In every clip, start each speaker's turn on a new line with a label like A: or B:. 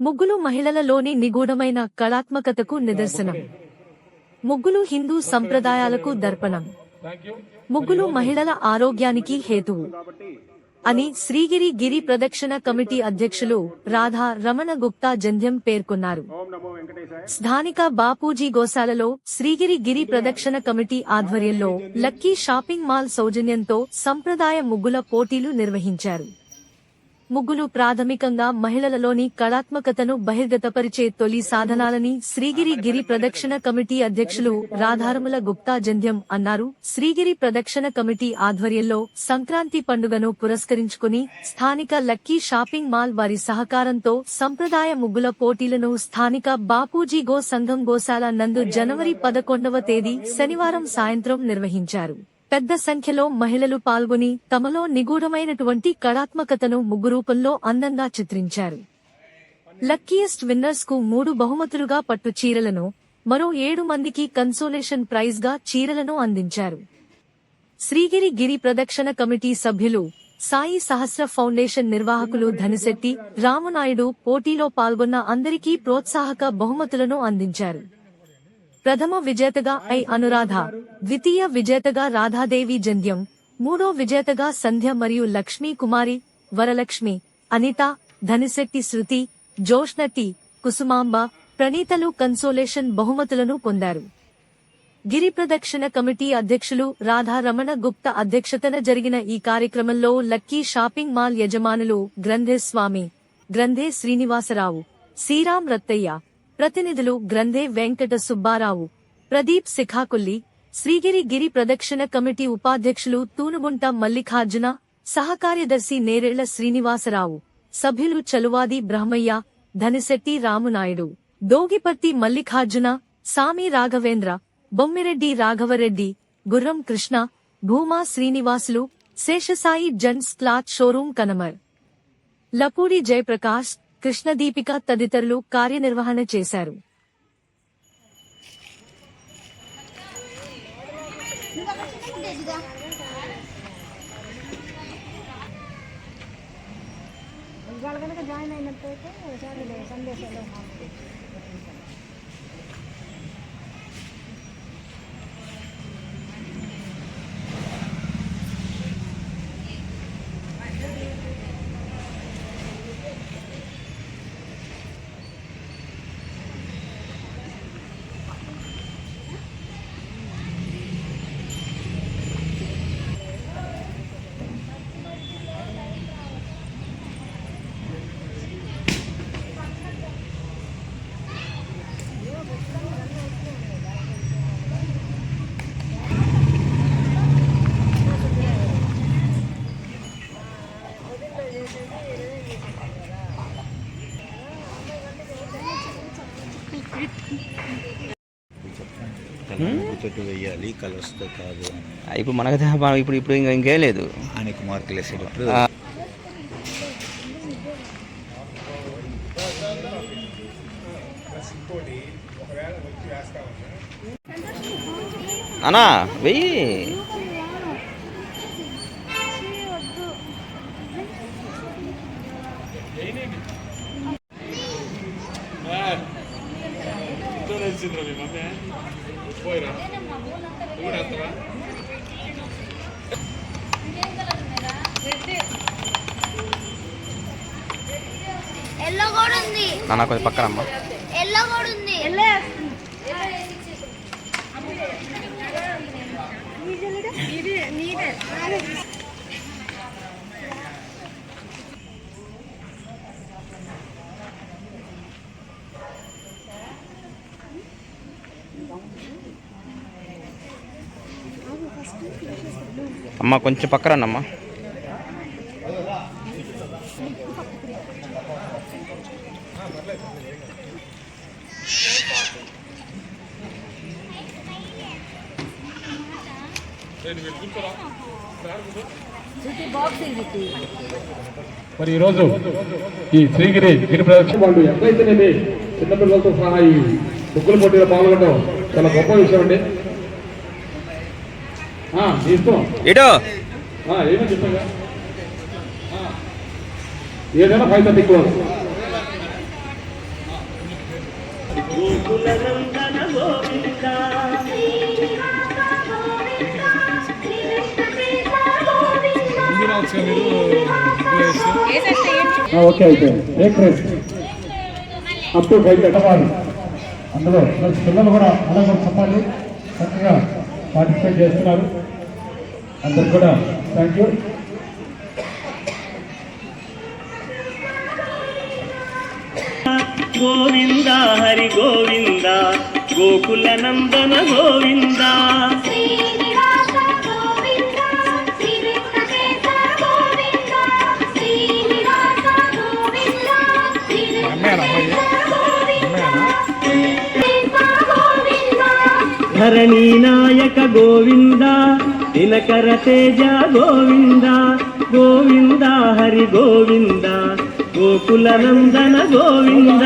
A: ముగ్గులు మహిళలలోని నిగూఢమైన కళాత్మకతకు నిదర్శనం. ముగ్గులు హిందూ సంప్రదాయాలకు దర్పణం. ముగ్గులు మహిళల ఆరోగ్యానికి హేతువు. అని శ్రీగిరి గిరి ప్రదక్షిణ కమిటీ అధ్యక్షులు రాధా రమణ గుప్తా జంధ్యం పేర్కొన్నారు. స్థానిక బాపూజీ గోశాలలో శ్రీగిరి గిరి ప్రదక్షిణ కమిటీ ఆధ్వర్యంలో లక్కీ షాపింగ్ మాల్ సౌజన్యంతో సంప్రదాయ ముగ్గుల పోటీలు నిర్వహించారు. ముగ్గులు ప్రాథమికంగా మహిళలలోని కళాత్మకతను బహిర్గతపరిచే తొలి సాధనాలని శ్రీగిరి గిరి ప్రదక్షిణ కమిటీ అధ్యక్షులు రాధారముల గుప్తా జంధ్యం అన్నారు. శ్రీగిరి ప్రదక్షిణ కమిటీ ఆధ్వర్యంలో సంక్రాంతి పండుగను పురస్కరించుకుని స్థానిక లక్కీ షాపింగ్ మాల్ వారి సహకారంతో సంప్రదాయ ముగ్గుల పోటీలను స్థానిక బాపూజీ గో సంఘం గోశాల నందు జనవరి పదకొండవ తేదీ శనివారం సాయంత్రం నిర్వహించారు. పెద్ద సంఖ్యలో మహిళలు పాల్గొని తమలో నిగూఢమైనటువంటి కళాత్మకతను ముగ్గు రూపంలో అందంగా చిత్రించారు. లక్కీయెస్ట్ విన్నర్స్కు మూడు బహుమతులుగా పట్టు చీరలను మరో ఏడు మందికి కన్సోలేషన్ ప్రైజ్గా చీరలను అందించారు. శ్రీగిరి గిరి ప్రదక్షిణ కమిటీ సభ్యులు సాయి సహస్ర ఫౌండేషన్ నిర్వాహకులు ధనిశెట్టి రామనాయుడు పోటీలో పాల్గొన్న అందరికీ ప్రోత్సాహక బహుమతులను అందించారు. ప్రథమ విజేతగా ఐ. అనురాధ ద్వితీయ విజేతగా రాధాదేవి జంధ్యం మూడో విజేతగా సంధ్య మరియు లక్ష్మీ కుమారి వరలక్ష్మి అనిత ధనిశెట్టి శృతి జోష్నటి కుసుమాంబ ప్రణీతలు కన్సోలేషన్ బహుమతులను పొందారు. గిరి ప్రదక్షిణ కమిటీ అధ్యక్షులు రాధారమణ గుప్త అధ్యక్షతన జరిగిన ఈ కార్యక్రమంలో లక్కీ షాపింగ్ మాల్ యజమానులు గ్రంథే స్వామి గ్రంథే శ్రీనివాసరావు శ్రీరామ్ రత్తయ్య ప్రతినిధులు గ్రంథే వెంకట సుబ్బారావు ప్రదీప్ శిఖాకుల్లి శ్రీగిరి గిరి ప్రదక్షిణ కమిటీ ఉపాధ్యక్షులు తూనుగుంట మల్లికార్జున సహకార్యదర్శి నేరేళ్ళ శ్రీనివాసరావు సభ్యులు చలువాది బ్రహ్మయ్య ధనిశెట్టి రామునాయుడు దోగిపర్తి మల్లికార్జున సామి Raghavendra Bommireddy Raghavareddy Gurram Krishna Bhuma Srinivasulu Seshasai jeans cloth showroom Kanamarlapudi Jayaprakash Krishnadeepika తదితరులు కార్యనిర్వహణ చేశారు.
B: ఇవాళ కనుక జాయిన్ అయినట్టయితే సాటర్డే
C: చెట్టు వేయాలి కలర్స్తో కాదు అని.
D: ఇప్పుడు మనకైతే మనం ఇప్పుడు ఇప్పుడు ఇంకా ఇంకేం లేదు.
C: ఆయనకి మార్కులు వేసేటప్పుడు
D: ఆ, అన్నా వెయ్యి
E: ఎల్లో కూడా ఉంది.
D: నాన్న కొంచెం పక్కన అమ్మా.
E: ఎల్లో కూడా ఉంది.
D: అమ్మ కొంచెం పక్కన
F: మరి ఈరోజు ఈ శ్రీగిరి గిరి ప్రదక్షిణ వాళ్ళు ఎట్లయితేనేమి
G: చిన్నపిల్లలతో సహా ఈ ముగ్గుల పోటీలో పాల్గొనడం చాలా గొప్ప విషయం అండి.
D: ఇటు.
G: ఏదైనా ఫైవ్ థర్టీ క్లోజ్ ఓకే అయితే. Take rest up to five అందులో పిల్లలు కూడా అలాగే చెప్పాలి. చక్కగా పార్టిసిపేట్ చేస్తున్నారు. అందరికి కూడా థ్యాంక్ యూ
F: గోవింద హరి గోవింద గోకుల నందన గోవింద.
E: శ్రీనివాస గోవింద శ్రీ వెంకటేశ గోవింద శ్రీనివాస గోవింద శ్రీ వెంకటేశ గోవింద.
F: ధరణి నాయక గోవింద. దినకర తేజ గోవింద గోవింద హరి గోవింద గోకుల నందన గోవింద.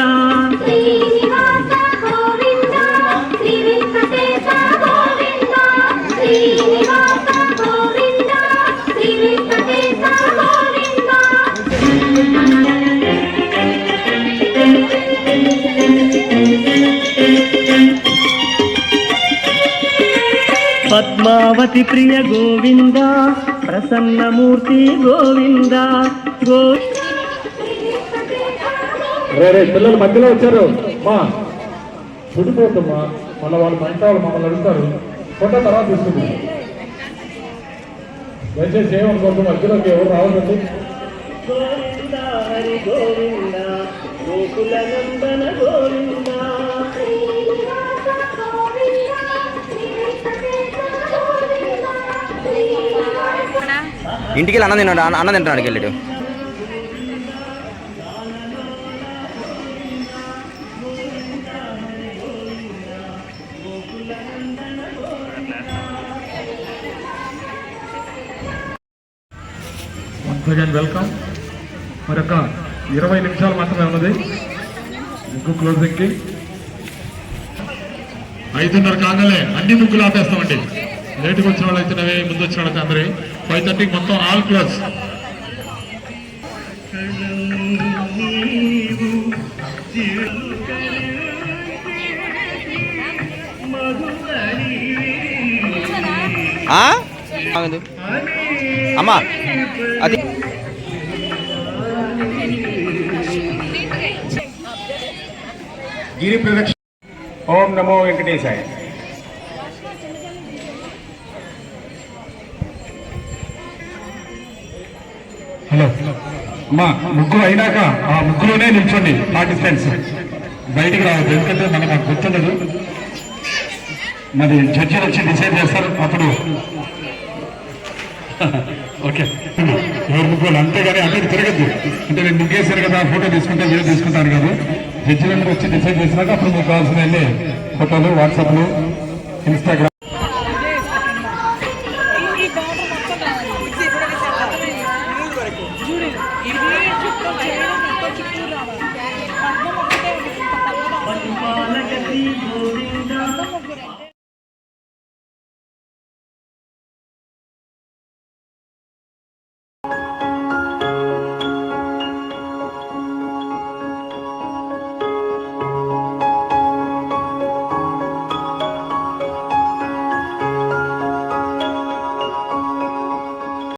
F: పద్మావతి ప్రియ గోవింద ప్రసన్నమూర్తి గోవింద గో
G: రే రే పిల్లలు మధ్యలో వచ్చారు. మా చుడిపోతుమ్మా మళ్ళీ వాళ్ళు మా ఇంట్లో వాళ్ళు మమ్మల్ని అడుగుతారు. ఫోటో తర్వాత తీసుకుంది. దయచేసి ఏమనుకోవద్దు మధ్యలోకి ఎవరు రావద్దండి.
F: గోవింద హరి గోవింద గోకుల నందన గోవింద.
D: ఇంటికి వెళ్ళి అన్నం తిన్నాడు అన్నం తింటాడు వెళ్ళాడు
G: వన్స్ అగైన్ వెల్కమ్ మరొక ఇరవై నిమిషాలు మాత్రమే ఉన్నది. ముగ్గు క్లోజింగ్కి ఐదున్నర కాగానే అన్ని ముగ్గులు ఆపేస్తామండి. లేటుకు వచ్చిన వాళ్ళు అయితేనే ముందు వచ్చిన వాళ్ళకి అందరి. ఫైవ్ థర్టీకి మొత్తం ఆల్?
D: ఆగదు. అమ్మా అది
G: గిరి ప్రదక్షిణ ఓం నమో వెంకటేశాయ హలో. అమ్మా ముగ్గురు అయినాక ఆ ముగ్గురునే నిల్చోండి పార్టిసిపెంట్స్ బయటికి రావద్దు ఎందుకంటే మనకు మాకు గుర్తుండదు. మరి జడ్జిలు వచ్చి డిసైడ్ చేస్తారు అప్పుడు. ఓకే. ఎవరు ముగ్గురు? అంతేగాని అటు తిరగద్దు. అంటే నేను ముగ్గేశాను కదా ఫోటో తీసుకుంటే వీడియో తీసుకుంటాను కదా. జడ్జిలందరూ వచ్చి డిసైడ్ చేసినాక అప్పుడు మీకు కావాల్సిన ఫోటోలు వాట్సాప్లు ఇన్స్టాగ్రామ్.